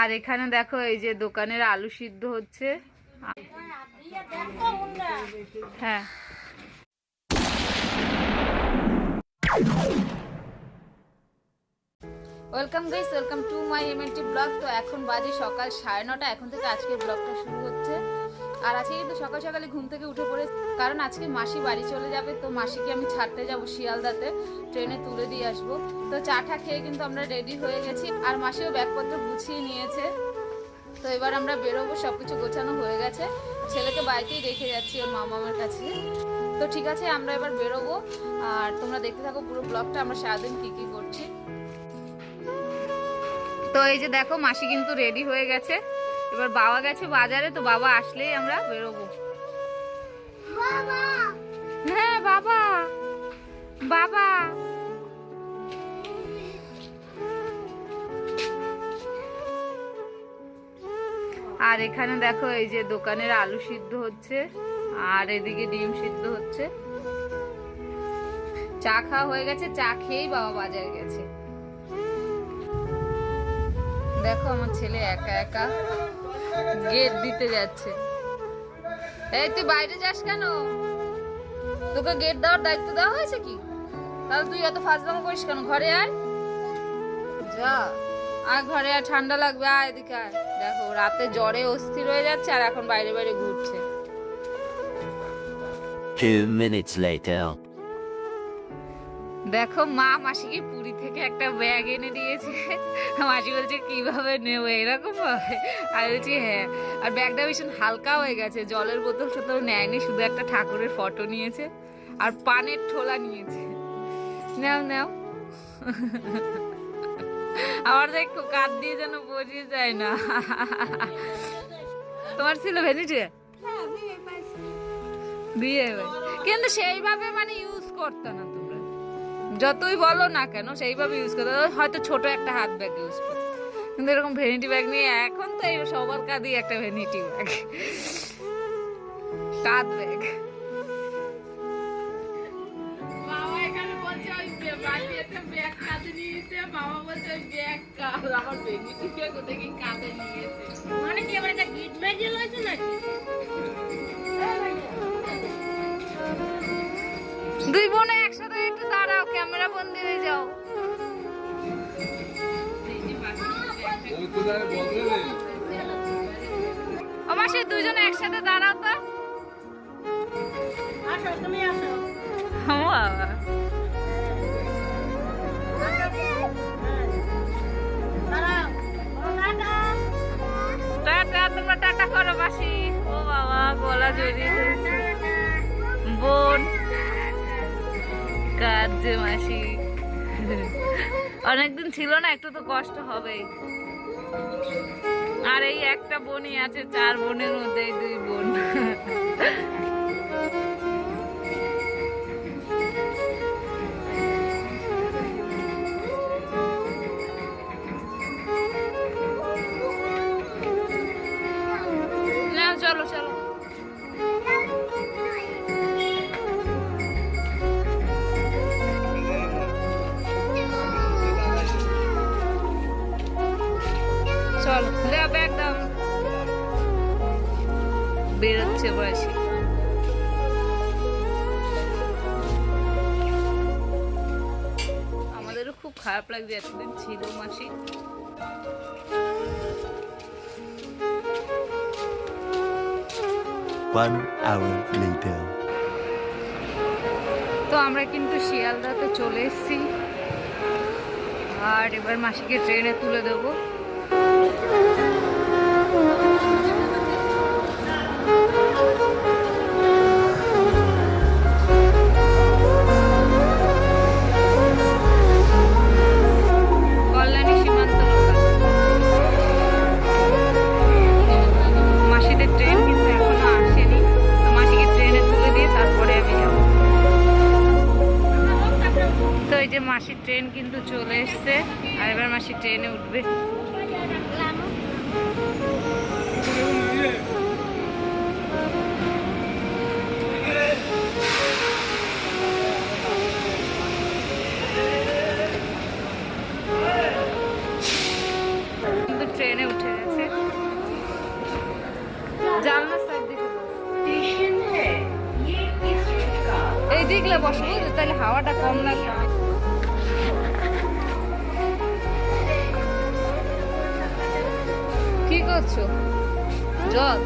আর এখানে দেখো এই যে দোকানের আলু সিদ্ধ হচ্ছে। হ্যাঁ। Welcome guys, welcome to my MNT blog. তো এখন বাজে সকাল সাড়ে নটা। এখন থেকে আজকের ব্লগটা শুরু হচ্ছে। আর আজকে কিন্তু সকাল সকালে ঘুম থেকে উঠে পড়ে কারণ আজকে মাসি বাড়ি চলে যাবে, তো মাসিকে আমি ছাড়তে যাব শিয়ালদাতে। ট্রেনে তুলে দিয়ে আসব। তো চা টা খেয়ে কিন্তু আমরা রেডি হয়ে গেছি। আর মাসিও ব্যাগপত্র গুছিয়ে নিয়েছে। তো এবার আমরা বেরোবো সব কিছু গোছানো হয়ে গেছে। ছেলেকে বাড়িতেই রেখে যাচ্ছি ওর মামা আমার কাছে। তো ঠিক আছে, আমরা এবার বেরোবো। আর তোমরা দেখতে থাকো পুরো ব্লগটা, আমরা সারাদিন কী কী করছি। তো এই যে দেখো, মাসি কিন্তু রেডি হয়ে গেছে। এবার বাবা গেছে বাজারে তো বাবা আসলেই আমরা বেরোবো। হ্যাঁ বাবা। বাবা। আর এখানে দেখো এই যে দোকানের আলু সিদ্ধ হচ্ছে আর এদিকে ডিম সিদ্ধ হচ্ছে। চা খাওয়া হয়ে গেছে চা খেয়েই বাবা বাজারে গেছে। দেখো আমার ছেলে একা একা গেট দিতে যাচ্ছে। এই, তুই বাইরে যাস কেন? তোকে গেট দেওয়ার দায়িত্ব দেওয়া হয়েছে কি? তাহলে তুই এত ফাজলামো করিস কেন? ঘরে আয়। যা আর ঘরে, আর ঠান্ডা লাগবে, আয় এদিকে আয়। দেখো, রাতে জ্বরে অস্থির হয়ে যাচ্ছে আর এখন বাইরে বাইরে ঘুরছে। Two minutes later. দেখো মা মাসিকে পুরী থেকে একটা ব্যাগ এনে দিয়েছে। মাসি বলছে কীভাবে নেব? এরকম ভাবে। আমি বলছি হ্যাঁ। আর ব্যাগটা ভীষণ হালকা হয়ে গেছে। জলের বোতল টোতল নেয়নি শুধু একটা ঠাকুরের ফটো নিয়েছে আর পানের ঠোলা নিয়েছে। নাও নাও। আমার দেখো কাঠ দিয়ে যেন বসিয়ে যায় না। তোমার ছিল ভ্যানিটি দিয়ে কিন্তু সেইভাবে মানে ইউজ করতো না। যতই বলো না কেন সেইভাবে ইউজ করতে হয়তো ছোট একটা হাত ব্যাগ ইউজ করতে। কিন্তু এরকম ভ্যানিটি ব্যাগ নিয়ে এখন তো এই সবার কাঁধেই একটা ভ্যানিটি ব্যাগ কাঁধ ব্যাগ মানে কি আবার একটা গিট ব্যাগে লয়েছে নাকি? দুই বোনে ও মাসি দুজনে একসাথে দাঁড়াও তো। আসো তুমি আসো। টাটা টাটা তোমরা টাটা করো মাসি। ও বাবা গলা জড়িয়ে বোন। কাঁদছে মাসি। অনেকদিন ছিল না একটু তো কষ্ট হবেই। আর এই একটা বোনই আছে চার বোনের মধ্যে এই দুই বোন। চলো দাও ব্যাগ দাও বেরোচ্ছে বয়সে। আমাদেরও খুব খারাপ লাগছে এতদিন ছিল মাসি। One hour later. তো আমরা কিন্তু শিয়ালদাতে চলে এসেছি। আর এবার মাসিকে ট্রেনে তুলে দেবো। Thank you. দিকলে বসবো তাহলে হাওয়াটা কম লাগবে। কি করছ? জল?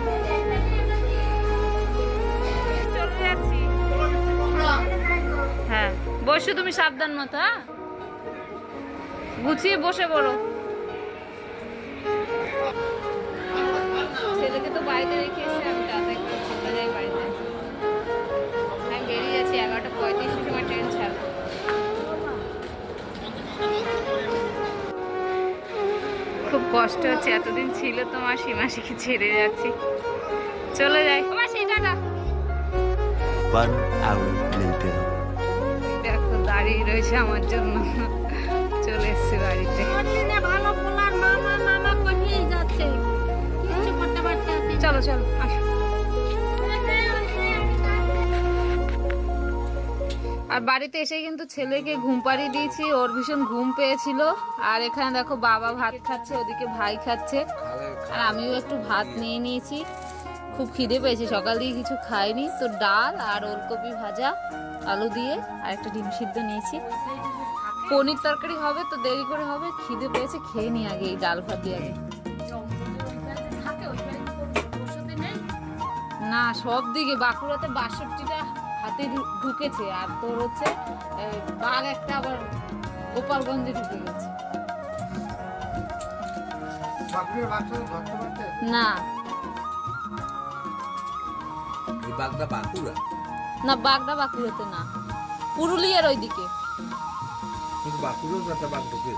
চলে যাচ্ছি। হ্যাঁ বসো তুমি সাবধান মতো হ্যাঁ? গুছিয়ে বসে পড়ো। ছেলেকে তো বাড়িতে রেখে এসে আমি চলে যাই বাড়িতে। যাচ্ছি এগারোটা পঁয়ত্রিশের সময় ট্রেন ছাড়বো। খুব কষ্ট হচ্ছে এতদিন ছিল তো মাসি মাসিকে ছেড়ে যাচ্ছি। চলে যাই। মাসি টাটা দেখো দাঁড়িয়ে রয়েছে আমার জন্য। চলে এসছে বাড়িতে। ভালো মামা মামা যাচ্ছে চলো চলো আসো। আর বাড়িতে এসে কিন্তু ছেলেকে ঘুম পাড়িয়ে দিয়েছি, ওর ভীষণ ঘুম পেয়েছিল। আর এখানে দেখো বাবা ভাত খাচ্ছে, ওদিকে ভাই খাচ্ছে। আর আমিও একটু ভাত নিয়ে নিয়েছি। খুব খিদে পেয়েছে, সকাল দিয়ে কিছু খাইনি। তো ডাল আর ওলকপি ভাজা, আলু দিয়ে, আর একটা ডিম সিদ্ধ নিয়েছি। পনির তরকারি হবে তো দেরি করে হবে, খিদে পেয়েছে, খেয়ে নি আগে এই ডাল ভাত আগে। না সব দিকে বাঁকুড়াতে বাষট্টিটা হাতে ঢুকেছে আর তোর হচ্ছে বাঘ একটা আবার গোপালগঞ্জে ঢুকে গেছে। না। বাগদা বাঁকুড়া? না বাঘটা বাঁকুড়াতে না। পুরুলিয়ার ওইদিকে। তো বাঘ ঢুকে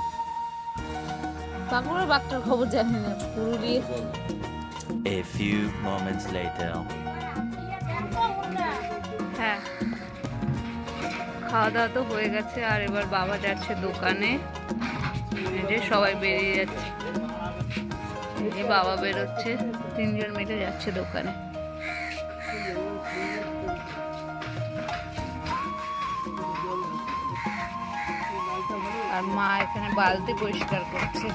বাঁকুড়ার বাঘটার খবর জানি না Purulia A few moments later. খাওয়া দাওয়া তো হয়ে গেছে, আর এবার বাবা যাচ্ছে দোকানে। যে সবাই বেরিয়ে যাচ্ছে। এই বাবা বেরোচ্ছে, তিনজন মিলে যাচ্ছে দোকানে। আর মা এখানে বালতি পরিষ্কার করছে।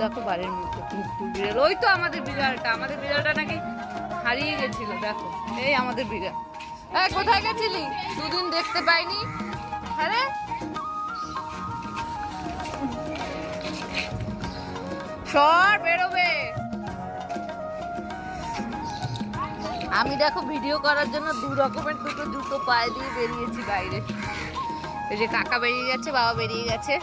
দেখো বাড়ির মধ্যে বিড়াল। ওই তো আমাদের বিড়ালটা আমাদের বিড়ালটা নাকি হারিয়ে গেছিল, দেখো। এই আমাদের বিড়াল। এই, কোথায় গেছিলি? দুদিন দেখতে পাইনি। হ্যাঁ? সর, বেরোবে। আমি দেখো ভিডিও করার জন্য দু রকমের দুটো জুতো পায়ে দিয়ে বেরিয়েছি বাইরে। এই যে কাকা বেরিয়ে গেছে, বাবা বেরিয়ে গেছে।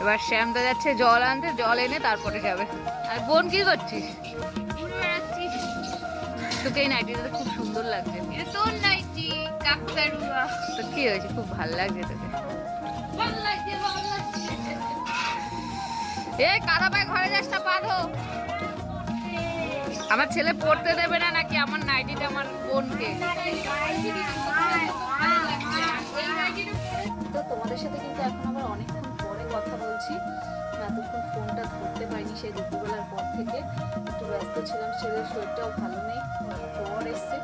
এবার শ্যামদা যাচ্ছে জল আনতে জল এনে তারপরে যাবে। আর বোন কি করছিস? তোকে এই নাইটিটা খুব সুন্দর লাগছে। তোর নাইটি কাকতারুয়া। তো কি হয়েছে? খুব ভালো লাগছে তোকে। ভালো লাগছে ভালো লাগছে। এ কাদা পায়ে ঘরে যাস না পাধো আমার ছেলে পড়তে দেবে না নাকি? আমার নাইটিটা আমার বোনকে। তো তোমাদের সাথে কিন্তু এখন আবার পরে কথা বলছি। এতক্ষণ ফোনটা ধরতে পারিনি সেই দুপুরবেলার পর থেকে। একটু ব্যস্ত ছিলাম ছেলের শরীরটাও ভালো নেই। জ্বর এসছে।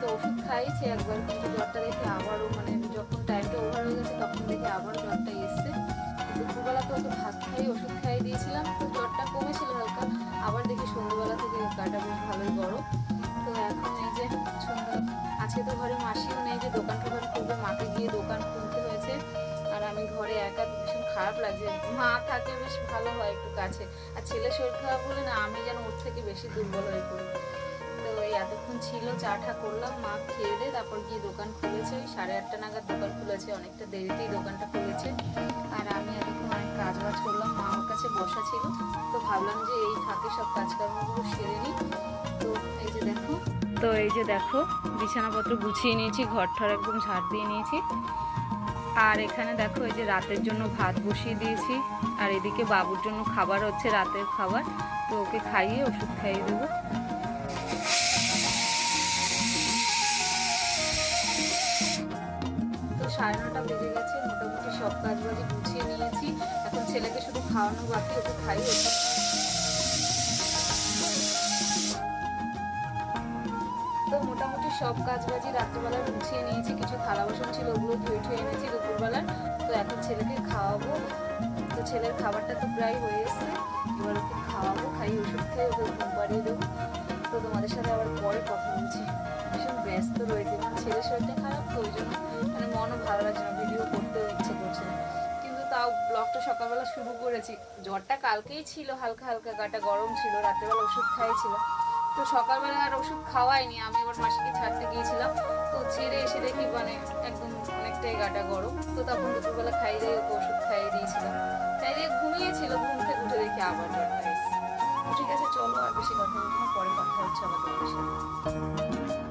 তো ওষুধ খাইয়েছি একবার, কিন্তু জ্বরটা দেখে আবারও মানে যখন টাইমটা ওভার হয়ে গেছে, তখন দেখে আবার জ্বরটা এসছে। দুপুরবেলা তো ওকে ভাত খাই, ওষুধ খাইয়ে দিয়েছিলাম, তো জ্বরটা কমেছিল হালকা। আবার দেখি সন্ধ্যেবেলা থেকে গাটা বেশ ভালোই বড় তো এখন এই যে সন্ধ্যা, আজকে তো ঘরে মাসিও নেই যে দোকান টোকান খুলবে, মাকে গিয়ে দোকান খুলতে একা ভীষণ খারাপ লাগছে মা থাকে বেশ ভালো হয় একটু কাছে। আর ছেলে শরীর খারাপ হলে না, আমি যেন ওর থেকে বেশি দুর্বল হয়ে পড়ি। তো এই এতক্ষণ ছিল, চা টা করলাম, মা খেয়ে দিয়ে তারপর গিয়ে দোকান খুলেছে। ওই সাড়ে আটটা নাগাদ দোকান খুলেছে, অনেকটা দেরিতেই দোকানটা খুলেছে। আর আমি এতক্ষণ অনেক কাজ বাজ করলাম, মা ওর কাছে বসা ছিল। তো ভাবলাম যে এই ফাঁকে সব কাজকর্মগুলো সেরে নিই। তো এই যে দেখো তো এই যে দেখো, বিছানাপত্র গুছিয়ে নিয়েছি ঘর ঠর একদম ঝাড় দিয়ে নিয়েছি। আর এখানে দেখো এই যে রাতের জন্য ভাত বসিয়ে দিয়েছি। আর এদিকে বাবুর জন্য খাবার হচ্ছে রাতের খাবার। তো ওকে খাইয়ে ওষুধ খাইয়ে দেবো। সাড়ে নটা বেজে গেছে, মোটামুটি সব কাজ বাজি গুছিয়ে নিয়েছি। এখন ছেলেকে শুধু খাওয়ানো বাকি, ওকে খাইয়ে সব কাজ বাজি রাত্রেবেলা গুছিয়ে নিয়েছি। কিছু থালা বাসন ছিল, ওগুলো ধুয়ে ধুয়ে এনেছি দুপুরবেলা তো এখন ছেলেকে খাওয়াবো। তো ছেলের খাবারটা তো প্রায় হয়ে এসছে। এবার ওকে খাওয়াবো, খাই, ওষুধ খেয়ে ওকে ঘুম পাড়িয়ে দেবো। তো তোমাদের সাথে আবার পরে কথা বলছি। ভীষণ ব্যস্ত রয়েছে কারণ ছেলের শরীরটা খারাপ, তো ওই জন্য মানে মনও ভালো লাগছে না ভিডিও করতেও ইচ্ছে করছে না। কিন্তু তাও ব্লগটা সকালবেলা শুরু করেছি। জ্বরটা কালকেই ছিল, হালকা হালকা, গাটা গরম ছিল, রাত্রেবেলা ওষুধ খাইয়েছিল। তো সকালবেলা আর ওষুধ খাওয়াইনি, আমি আমার মাসিকে ছাড়তে গিয়েছিলাম। তো ছেড়ে এসে দেখি মানে একদম অনেকটাই গাটা গরম। তো তখন দুপুরবেলা খাইয়ে দিয়ে ওকে ওষুধ খাইয়ে দিয়েছিলাম। খাইয়ে দিয়ে ঘুমিয়েছিল, ঘুম থেকে উঠে দেখি আবার এসেছে ঠিক আছে, চলো আর বেশি কথা বলব পরে কথা হচ্ছে আমাদের সাথে